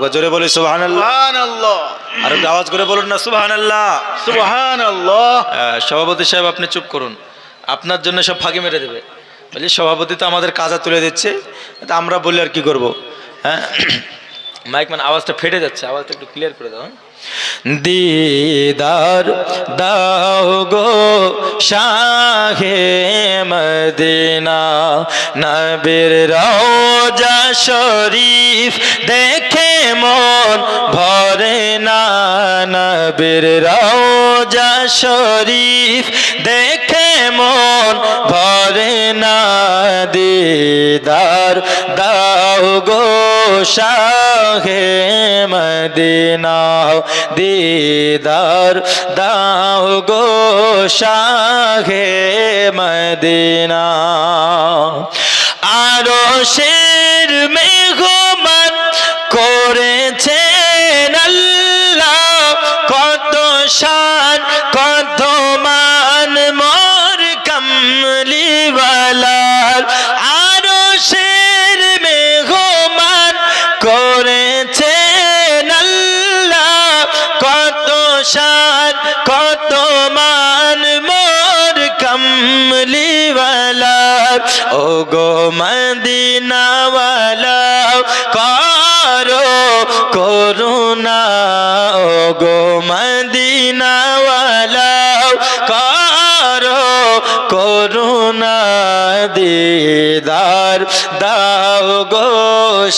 একবার জোরে বলি সুবহানাল্লাহ। আর একটু আওয়াজ করে বলুন না সুবহানাল্লাহ। সুবহানাল্লাহ। আহ, সভাপতি সাহেব আপনি চুপ করুন। আপনার জন্য সব ফাঁকি মেরে দেবে। বলি সভাপতি তো আমাদের কাজা তুলে দিচ্ছে। তা আমরা বলি আর কি করব? হ্যাঁ? মাইক মানে আওয়াজটা ফেটে যাচ্ছে, আওয়াজটা একটু ক্লিয়ার করে দাও হ্যাঁ? দিদার দাও গো শাহে মদিনা, নবীর রওজা শরীফ দেখে মন ভরে না নবীর রওজা শরীফ দেখে মন ভরে না দিদার শাহে মদিনা দিদার দাও গো শাহে মদিনা। আরও শের মেঘমান করেছেন আল্লাহ, কত শান, কত মান, মোর কমলিওয়ালার কত মান মোর কমলিওয়ালার ও গো মদিনাওয়ালা করো করুণা ও গো মদিনাওয়ালা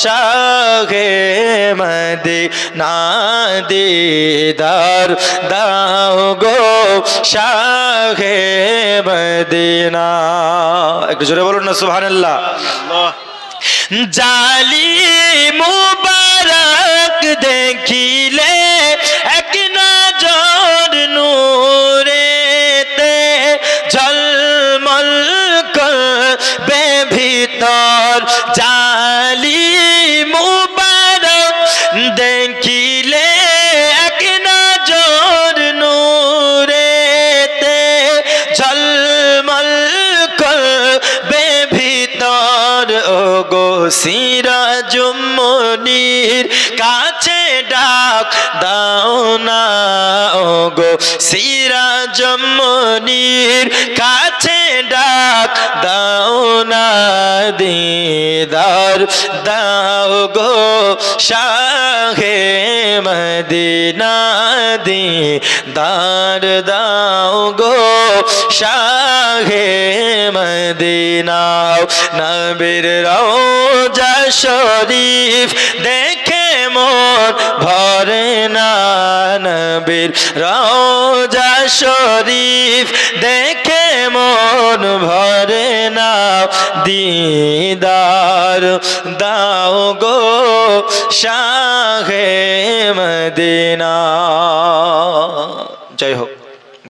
শাহে মদিনা দিদার দাও গো শাহে মদিনা। একটু জোরে বলুন না, সুবহানাল্লাহ। জালি মুবারক দেখিলে ডাক দাও না গো সিরাজুমনির কাছে ডাক। দাও না দিদার, দাও গো শাহে মদিনা দিদার, দাও গো শাহে মদিনা। নবীর রওজা শরীফ দেখে মন ভরে না নবীর রওজা শরীফ। দেখে মন ভরে না, দিদার দাও গো শাহে মদিনা। জয় হোক।